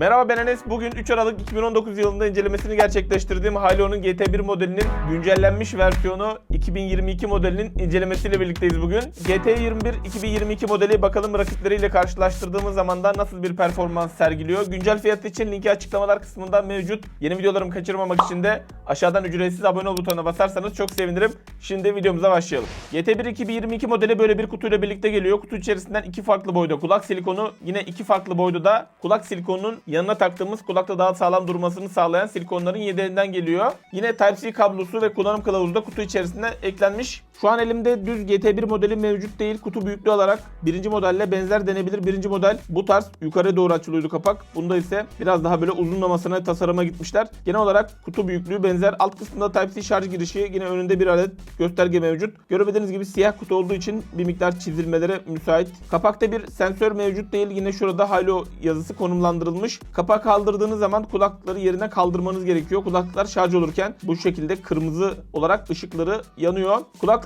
Merhaba ben Enes. Bugün 3 Aralık 2019 yılında incelemesini gerçekleştirdiğim Halo'nun GT1 modelinin güncellenmiş versiyonu 2022 modelinin incelemesiyle birlikteyiz bugün. GT21 2022 modeli bakalım rakipleriyle karşılaştırdığımız zaman da nasıl bir performans sergiliyor. Güncel fiyatı için linki açıklamalar kısmında mevcut. Yeni videolarımı kaçırmamak için de aşağıdan ücretsiz abone ol butonuna basarsanız çok sevinirim. Şimdi videomuza başlayalım. GT1 2022 modeli böyle bir kutuyla birlikte geliyor. Kutu içerisinden iki farklı boyda kulak silikonu, yine iki farklı boyda da kulak silikonunun yanına taktığımız kulakta daha sağlam durmasını sağlayan silikonların yedeğinden geliyor. Yine Type-C kablosu ve kullanım kılavuzu da kutu içerisinde eklenmiş. Şu an elimde düz GT1 modeli mevcut değil. Kutu büyüklüğü olarak birinci modelle benzer denebilir. Birinci model bu tarz yukarı doğru açılıyordu kapak. Bunda ise biraz daha böyle uzunlamasına tasarıma gitmişler. Genel olarak kutu büyüklüğü benzer. Alt kısmında Type-C şarj girişi yine önünde bir adet gösterge mevcut. Görebildiğiniz gibi siyah kutu olduğu için bir miktar çizilmelere müsait. Kapakta bir sensör mevcut değil. Yine şurada Halo yazısı konumlandırılmış. Kapağı kaldırdığınız zaman kulaklıkları yerine kaldırmanız gerekiyor. Kulaklıklar şarj olurken bu şekilde kırmızı olarak ışıkları yanıyor.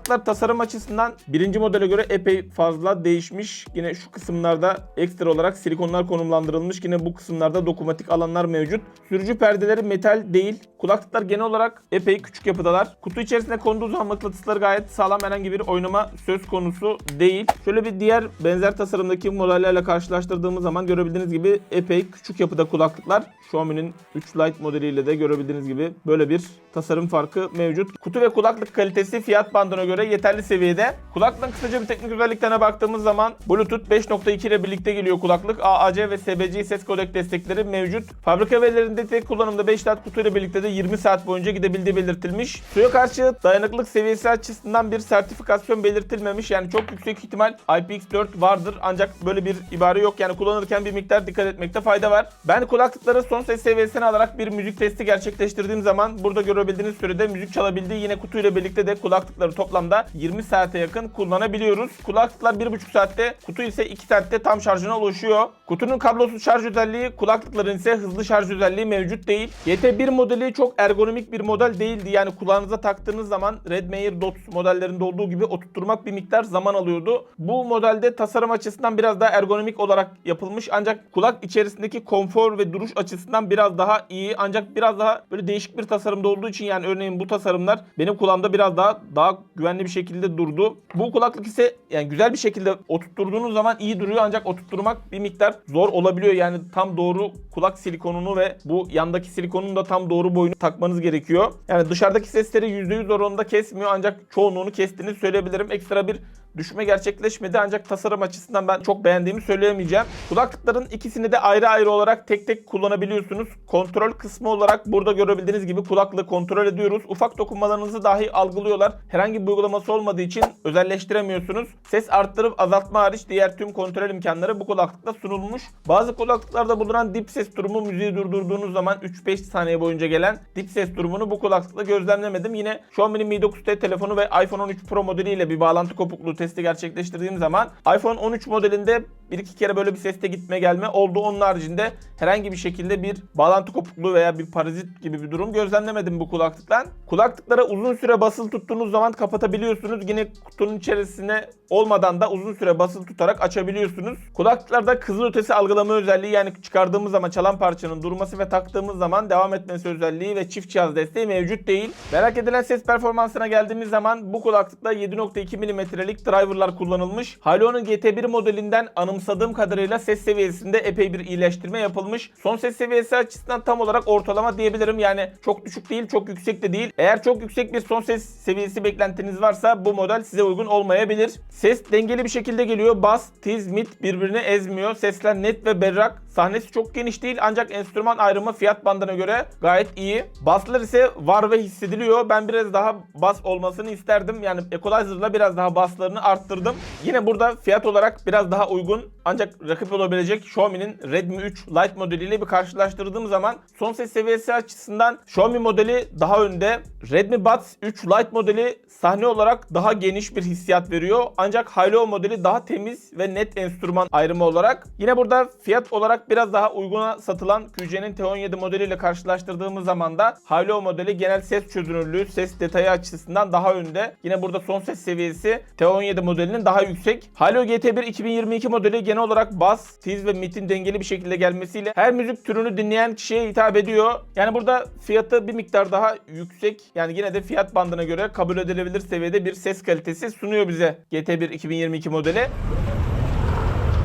Kulaklıklar tasarım açısından birinci modele göre epey fazla değişmiş. Yine şu kısımlarda ekstra olarak silikonlar konumlandırılmış. Yine bu kısımlarda dokunmatik alanlar mevcut. Sürücü perdeleri metal değil. Kulaklıklar genel olarak epey küçük yapıdalar. Kutu içerisinde konduğu zaman mıknatısları gayet sağlam herhangi bir oynama söz konusu değil. Şöyle bir diğer benzer tasarımdaki modellerle karşılaştırdığımız zaman görebildiğiniz gibi epey küçük yapıda kulaklıklar. Xiaomi'nin 3 Lite modeliyle de görebildiğiniz gibi böyle bir tasarım farkı mevcut. Kutu ve kulaklık kalitesi fiyat bandına göre yeterli seviyede. Kulaklığın kısaca bir teknik özelliklerine baktığımız zaman Bluetooth 5.2 ile birlikte geliyor kulaklık. AAC ve SBC ses kodek destekleri mevcut. Fabrika verilerinde tek kullanımda 5 saat kutu ile birlikte de 20 saat boyunca gidebildiği belirtilmiş. Suya karşı dayanıklılık seviyesi açısından bir sertifikasyon belirtilmemiş. Yani çok yüksek ihtimal IPX4 vardır ancak böyle bir ibare yok. Yani kullanırken bir miktar dikkat etmekte fayda var. Ben kulaklıkları son ses seviyesine alarak bir müzik testi gerçekleştirdiğim zaman burada görebildiğiniz sürede müzik çalabildiği yine kutuyla birlikte de kulaklıkları toplamda 20 saate yakın kullanabiliyoruz. Kulaklıklar 1,5 saatte, kutu ise 2 saatte tam şarjına ulaşıyor. Kutunun kablosuz şarj özelliği, kulaklıkların ise hızlı şarj özelliği mevcut değil. GT1 modeli çok ergonomik bir model değildi. Yani kulağınıza taktığınız zaman Redmi Dots modellerinde olduğu gibi oturtturmak bir miktar zaman alıyordu. Bu modelde tasarım açısından biraz daha ergonomik olarak yapılmış ancak kulak içerisindeki konfor ve duruş açısından biraz daha iyi ancak biraz daha böyle değişik bir tasarımda olduğu için yani örneğin bu tasarımlar benim kulağımda biraz daha daha güvenli bir şekilde durdu. Bu kulaklık ise yani güzel bir şekilde oturtturduğunuz zaman iyi duruyor ancak oturtturmak bir miktar zor olabiliyor. Yani tam doğru kulak silikonunu ve bu yandaki silikonun da tam doğru boyunu takmanız gerekiyor. Yani dışarıdaki sesleri %100 oranında kesmiyor ancak çoğunluğunu kestiğini söyleyebilirim. Ekstra bir düşme gerçekleşmedi ancak tasarım açısından ben çok beğendiğimi söyleyemeyeceğim. Kulaklıkların ikisini de ayrı ayrı olarak tek tek kullanabiliyorsunuz. Kontrol kısmı olarak burada görebildiğiniz gibi kulaklığı kontrol ediyoruz. Ufak dokunmalarınızı dahi algılıyorlar. Herhangi bir uygulaması olmadığı için özelleştiremiyorsunuz. Ses arttırıp azaltma hariç diğer tüm kontrol imkanları bu kulaklıkta sunulmuş. Bazı kulaklıklarda bulunan dip ses durumu müziği durdurduğunuz zaman 3-5 saniye boyunca gelen dip ses durumunu bu kulaklıkla gözlemlemedim. Yine Xiaomi'nin Mi 9T telefonu ve iPhone 13 Pro modeliyle bir bağlantı kopukluğu testi gerçekleştirdiğim zaman iPhone 13 modelinde bir iki kere böyle bir seste gitme gelme oldu. Onun haricinde herhangi bir şekilde bir bağlantı kopukluğu veya bir parazit gibi bir durum gözlemlemedim bu kulaklıktan. Kulaklıklara uzun süre basılı tuttuğunuz zaman kapatabiliyorsunuz. Yine kutunun içerisine olmadan da uzun süre basılı tutarak açabiliyorsunuz. Kulaklıklarda kızıl ötesi algılama özelliği yani çıkardığımız zaman çalan parçanın durması ve taktığımız zaman devam etmesi özelliği ve çift cihaz desteği mevcut değil. Merak edilen ses performansına geldiğimiz zaman bu kulaklıkta 7.2 mm'lik driverlar kullanılmış. Halo'nun GT1 modelinden anımsadığım kadarıyla ses seviyesinde epey bir iyileştirme yapılmış. Son ses seviyesi açısından tam olarak ortalama diyebilirim. Yani çok düşük değil, çok yüksek de değil. Eğer çok yüksek bir son ses seviyesi beklentiniz varsa bu model size uygun olmayabilir. Ses dengeli bir şekilde geliyor. Bas, tiz, mid birbirini ezmiyor. Sesler net ve berrak. Sahnesi çok geniş değil ancak enstrüman ayrımı fiyat bandına göre gayet iyi. Baslar ise var ve hissediliyor. Ben biraz daha bas olmasını isterdim. Yani Equalizer'la biraz daha baslarını arttırdım. Yine burada fiyat olarak biraz daha uygun ancak rakip olabilecek Xiaomi'nin Redmi 3 Lite modeliyle bir karşılaştırdığım zaman son ses seviyesi açısından Xiaomi modeli daha önde. Redmi Buds 3 Lite modeli sahne olarak daha geniş bir hissiyat veriyor. Ancak Halo modeli daha temiz ve net enstrüman ayrımı olarak. Yine burada fiyat olarak biraz daha uyguna satılan QC'nin T17 modeliyle karşılaştırdığımız zaman da Halo modeli genel ses çözünürlüğü, ses detayı açısından daha önde. Yine burada son ses seviyesi T17 modelinin daha yüksek. Halo GT1 2022 modeli genel olarak bas, tiz ve mid'in dengeli bir şekilde gelmesiyle her müzik türünü dinleyen kişiye hitap ediyor. Yani burada fiyatı bir miktar daha yüksek. Yani yine de fiyat bandına göre kabul edilebilir seviyede bir ses kalitesi sunuyor bize GT1 2022 modeli.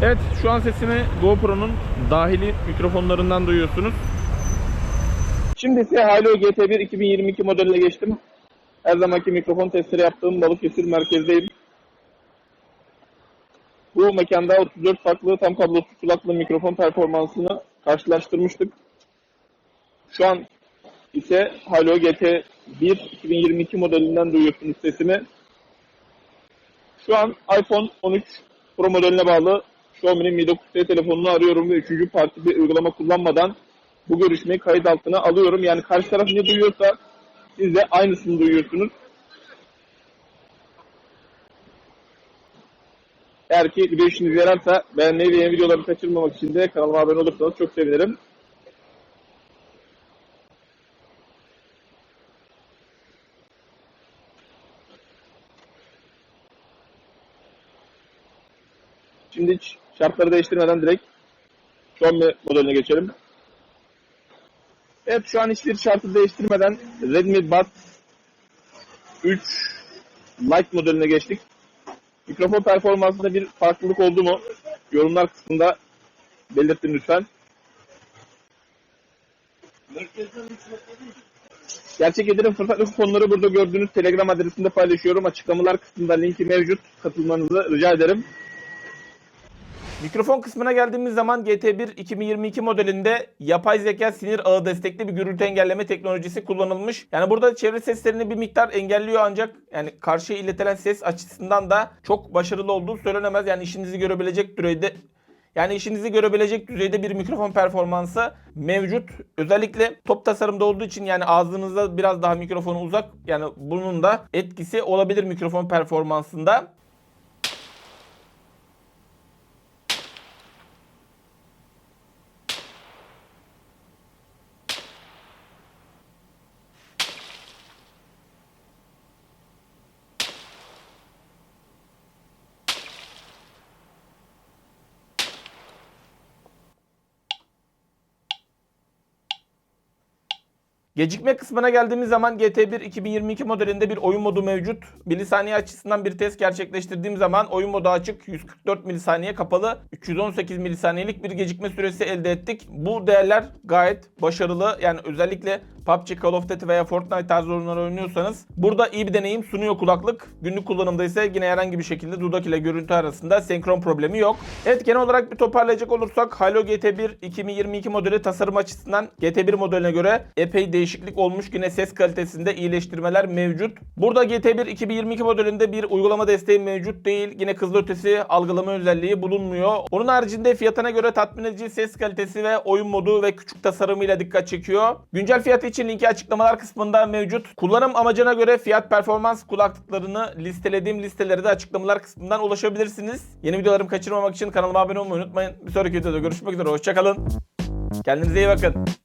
Evet şu an sesimi GoPro'nun dahili mikrofonlarından duyuyorsunuz. Şimdi ise Halo GT1 2022 modeline geçtim. Her zamanki mikrofon testleri yaptığım Balıkesir merkezdeyim. Bu mekanda 34 farklı tam kablosuz kulaklı mikrofon performansını karşılaştırmıştık. Şu an ise Halo GT1 2022 modelinden duyuyorsunuz sesimi. Şu an iPhone 13 Pro modeline bağlı Xiaomi'nin Mi 9T telefonunu arıyorum ve üçüncü parti bir uygulama kullanmadan bu görüşmeyi kayıt altına alıyorum. Yani karşı taraf ne duyuyorsa siz de aynısını duyuyorsunuz. Eğer ki video işinize yararsa beğenmeyi ve yeni videoları kaçırmamak için de kanalıma abone olursanız çok sevinirim. Şimdi şartları değiştirmeden direkt Xiaomi modeline geçelim. Evet şu an hiçbir şartı değiştirmeden Redmi Buds 3 Lite modeline geçtik. Mikrofon performansında bir farklılık oldu mu? Yorumlar kısmında belirtin lütfen. Gerçek Edir'in fırsatlı kuponları burada gördüğünüz Telegram adresinde paylaşıyorum. Açıklamalar kısmında linki mevcut. Katılmanızı rica ederim. Mikrofon kısmına geldiğimiz zaman GT1 2022 modelinde yapay zeka sinir ağı destekli bir gürültü engelleme teknolojisi kullanılmış. Yani burada çevre seslerini bir miktar engelliyor ancak yani karşıya iletilen ses açısından da çok başarılı olduğu söylenemez. Yani işinizi görebilecek düzeyde yani işinizi görebilecek düzeyde bir mikrofon performansı mevcut. Özellikle top tasarımda olduğu için yani ağzınıza biraz daha mikrofonu uzak yani bunun da etkisi olabilir mikrofon performansında. Gecikme kısmına geldiğimiz zaman GT1 2022 modelinde bir oyun modu mevcut. Milisaniye açısından bir test gerçekleştirdiğim zaman oyun modu açık 144 milisaniye kapalı 318 milisaniyelik bir gecikme süresi elde ettik. Bu değerler gayet başarılı. Yani özellikle PUBG, Call of Duty veya Fortnite tarzı oyunlar oynuyorsanız burada iyi bir deneyim sunuyor kulaklık. Günlük kullanımda ise yine herhangi bir şekilde dudak ile görüntü arasında senkron problemi yok. Evet genel olarak bir toparlayacak olursak Halo GT1 2022 modeli tasarım açısından GT1 modeline göre epey değişiklik olmuş. Yine ses kalitesinde iyileştirmeler mevcut. Burada GT1 2022 modelinde bir uygulama desteği mevcut değil. Yine kızılötesi algılama özelliği bulunmuyor. Onun haricinde fiyatına göre tatmin edici ses kalitesi ve oyun modu ve küçük tasarımıyla dikkat çekiyor. Güncel fiyatı için linki açıklamalar kısmında mevcut. Kullanım amacına göre fiyat performans kulaklıklarını listelediğim listelere de açıklamalar kısmından ulaşabilirsiniz. Yeni videolarımı kaçırmamak için kanalıma abone olmayı unutmayın. Bir sonraki videoda görüşmek üzere. Hoşçakalın. Kendinize iyi bakın.